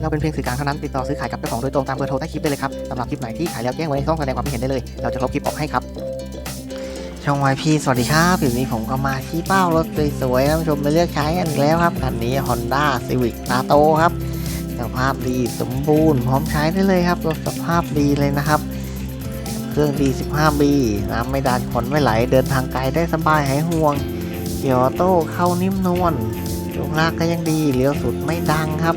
เราเป็นเพียงสื่อกลางเท่านั้นติดต่อซื้อขายกับเจ้าของโดยตรงตามเบอร์โทรใต้คลิปได้เลยครับสำหรับคลิปไหนที่ขายแล้วแจ้งไว้ในช่องแสดงความคิดเห็นได้เลย เราจะลบคลิปออกให้ครับช่องวายพีสวัสดีครับอยู่นี้ผมก็มาชี้เป้ารถสวยๆท่านผู้ชมมาเลือกใช้กันอีกแล้วครับคันนี้ Honda Civic ตาโตครับสภาพดีสมบูรณ์พร้อมใช้ได้เลยครับรถสภาพดีเลยนะครับ เครื่องดี 15B น้ำไม่ดันขนไม่ไหล เดินทางไกลได้สบายหายห่วงเกียร์ออโต้เข้านิ่มนวลช่วงล่างก็ยังดีเลี้ยวสุดไม่ดังครับ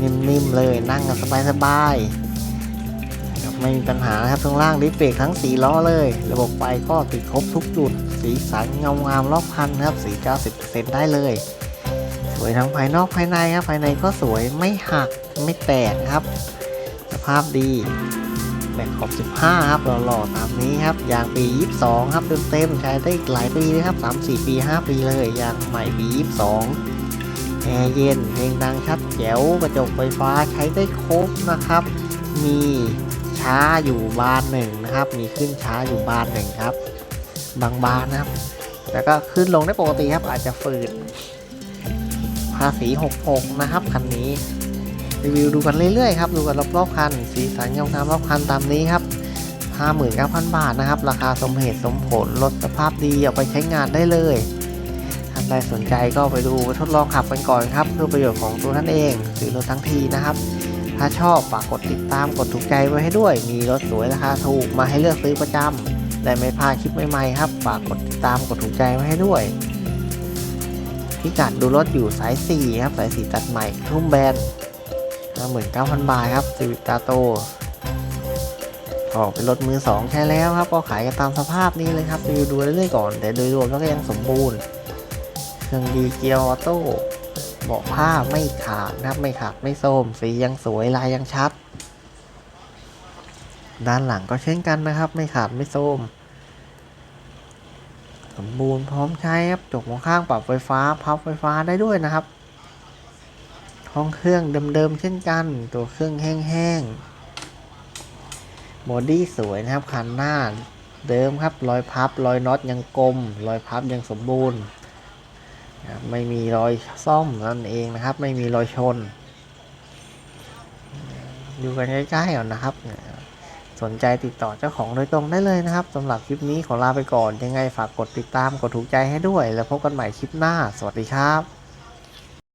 นิ่มๆเลยนั่งกันสบายๆไม่มีปัญหานะครับช่วงล่างดิสเบรกทั้ง4ล้อเลย ระบบไฟก็ติดครบทุกจุด สีสันเงางามรอบคันครับสี 90%ได้เลย สวยทั้งภายนอกภายในครับภายในก็สวยไม่หักไม่แตกครับ สภาพดีแม็กขอบ 15 ครับหล่อๆตามนี้ครับ ยางปี 22 ครับเต็มๆใช้ได้อีกหลายปีเลยครับ 3-4 ปี 5 ปีเลย ยางใหม่ปี 22 แอร์เย็นเพลงดังชัดแจ๋วกระจกไฟฟ้าใช้ได้ครบนะครับ มีช้าอยู่บานหนึ่งนะครับ มีขึ้นช้าอยู่บานหนึ่งครับ บางบานนะครับ แล้วก็ขึ้นลงได้ปกติครับ อาจจะฝืดภาษี66นะครับคันนี้รีวิวดูกันเรื่อยๆครับดูกันรอบๆคัน สีสันงามๆรอบคันตามนี้ครับ59,000 บาทนะครับ ราคาสมเหตุสมผลรถสภาพดีเอาไปใช้งานได้เลย ท่านใดสนใจก็ไปดูทดลองขับกันก่อนครับ เพื่อประโยชน์ของตัวท่านเองซื้อรถทั้งทีนะครับ ถ้าชอบฝากกดติดตามกดถูกใจไว้ให้ด้วย มีรถสวยราคาถูกมาให้เลือกซื้อประจำและไม่พลาดคลิปใหม่ๆครับฝากกดติดตามกดถูกใจไว้ให้ด้วยพิกัดดูรถอยู่สาย 4 ครับสาย 4 ตัดใหม่ทุ่มแบน59,000 บาทครับซีวิตาโตออกเป็นรถมือ 2 ใช้แล้วครับ ก็ขายกันตามสภาพนี้เลยครับรีวิวดูเรื่อยๆก่อน แต่โดยรวมแล้วก็ยังสมบูรณ์ เครื่องดีเกียร์ออโต้เบาะผ้าไม่ขาดนะครับไม่ขาดไม่โทมสียังสวยลายยังชัด ด้านหลังก็เช่นกันนะครับ ไม่ขาดไม่โทมสมบูรณ์พร้อมใช้ครับจกมองข้างปรับไฟฟ้าพับไฟฟ้าได้ด้วยนะครับ ห้องเครื่องเดิมๆเช่นกัน ตัวเครื่องแห้งๆบอดี้สวยนะครับคันหน้าเดิมครับรอยพับรอยน็อตยังกลมรอยพับยังสมบูรณ์ ไม่มีรอยซ่อมนั่นเองนะครับ ไม่มีรอยชน ดูกันใกล้ๆก่อนนะครับ สนใจติดต่อเจ้าของโดยตรงได้เลยนะครับสำหรับคลิปนี้ขอลาไปก่อนยังไงฝากกดติดตามกดถูกใจให้ด้วย แล้วพบกันใหม่คลิปหน้า สวัสดีครับ